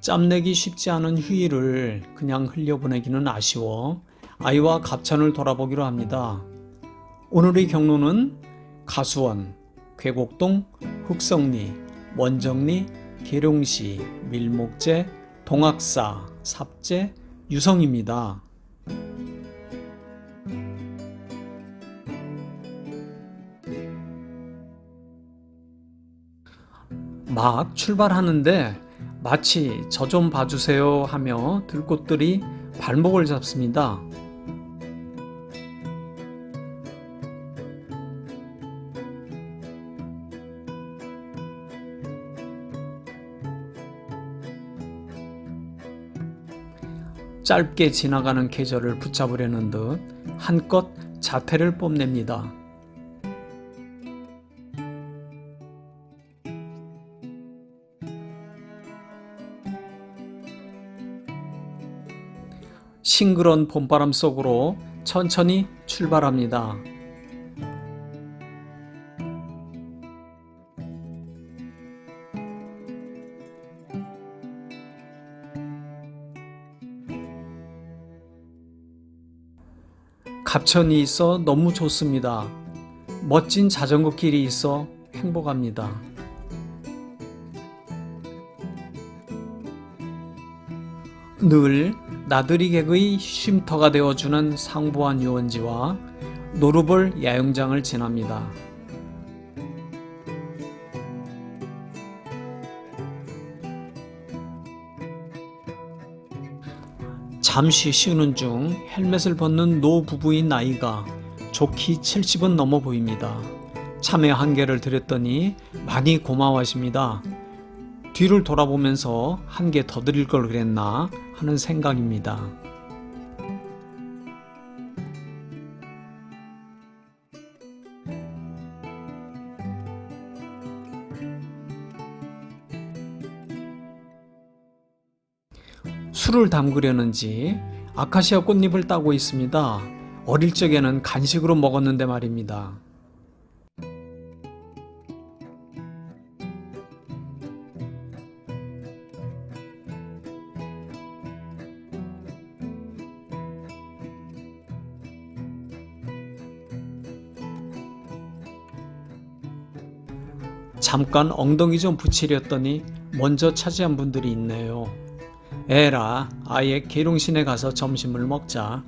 짬내기 쉽지 않은 휴일을 그냥 흘려보내기는 아쉬워 아이와 갑천을 돌아보기로 합니다. 오늘의 경로는 가수원, 괴곡동, 흑성리, 원정리, 계룡시, 밀목재, 동학사, 삽재, 유성입니다. 막 출발하는데 마치 저 좀 봐주세요 하며 들꽃들이 발목을 잡습니다. 짧게 지나가는 계절을 붙잡으려는 듯 한껏 자태를 뽐냅니다. 싱그런 봄바람 속으로 천천히 출발합니다. 갑천이 있어 너무 좋습니다. 멋진 자전거 길이 있어 행복합니다. 늘 나들이 객의 쉼터가 되어주는 상부한 유원지와 노루볼 야영장을 지납니다. 잠시 쉬는 중 헬멧을 벗는 노 부부인 아이가 좋기 70은 넘어 보입니다. 참외 한 개를 드렸더니 많이 고마워하십니다. 뒤를 돌아보면서 한 개 더 드릴 걸 그랬나 하는 생각입니다. 술을 담그려는지 아카시아 꽃잎을 따고 있습니다. 어릴 적에는 간식으로 먹었는데 말입니다. 잠깐 엉덩이 좀 붙이렸더니 먼저 차지한 분들이 있네요. 에라, 아예 계룡신에 가서 점심을 먹자.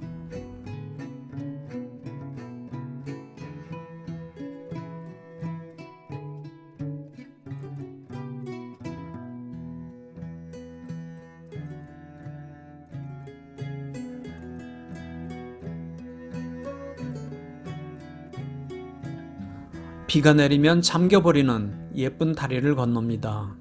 비가 내리면 잠겨버리는 예쁜 다리를 건넙니다.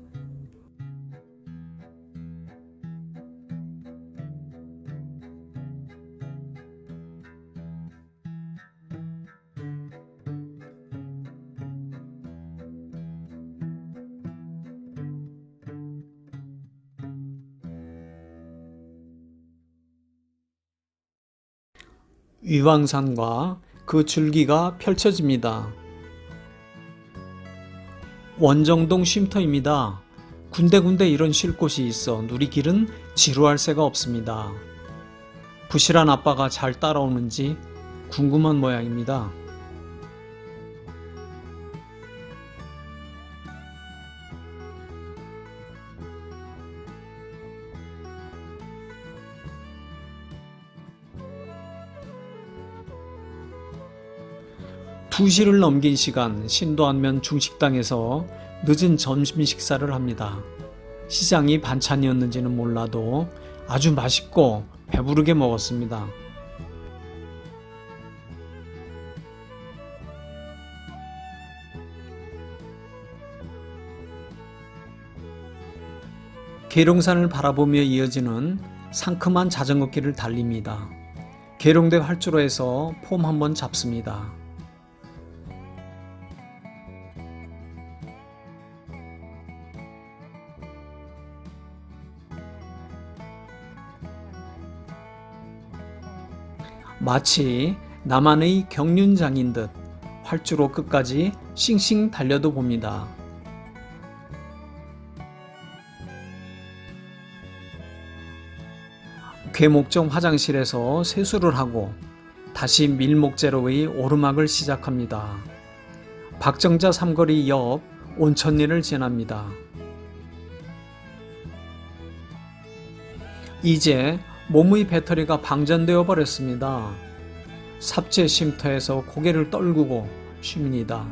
위왕산과 그 줄기가 펼쳐집니다. 원정동 쉼터입니다. 군데군데 이런 쉴 곳이 있어 누리길은 지루할 새가 없습니다. 부실한 아빠가 잘 따라오는지 궁금한 모양입니다. 두시를 넘긴 시간 신도 안면 중식당에서 늦은 점심 식사를 합니다. 시장이 반찬이었는지는 몰라도 아주 맛있고 배부르게 먹었습니다. 계룡산을 바라보며 이어지는 상큼한 자전거 길을 달립니다. 계룡대 활주로에서 폼 한번 잡습니다. 마치 나만의 경륜장인 듯 활주로 끝까지 싱싱 달려도 봅니다. 괴목정 화장실에서 세수를 하고 다시 밀목제로의 오르막을 시작합니다. 박정자 삼거리 옆 온천리를 지납니다. 이제 몸의 배터리가 방전되어 버렸습니다. 삽제 쉼터에서 고개를 떨구고 쉽니다.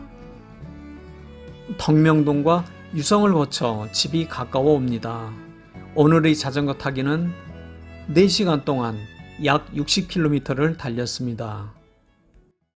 덕명동과 유성을 거쳐 집이 가까워 옵니다. 오늘의 자전거 타기는 4시간 동안 약 60km를 달렸습니다.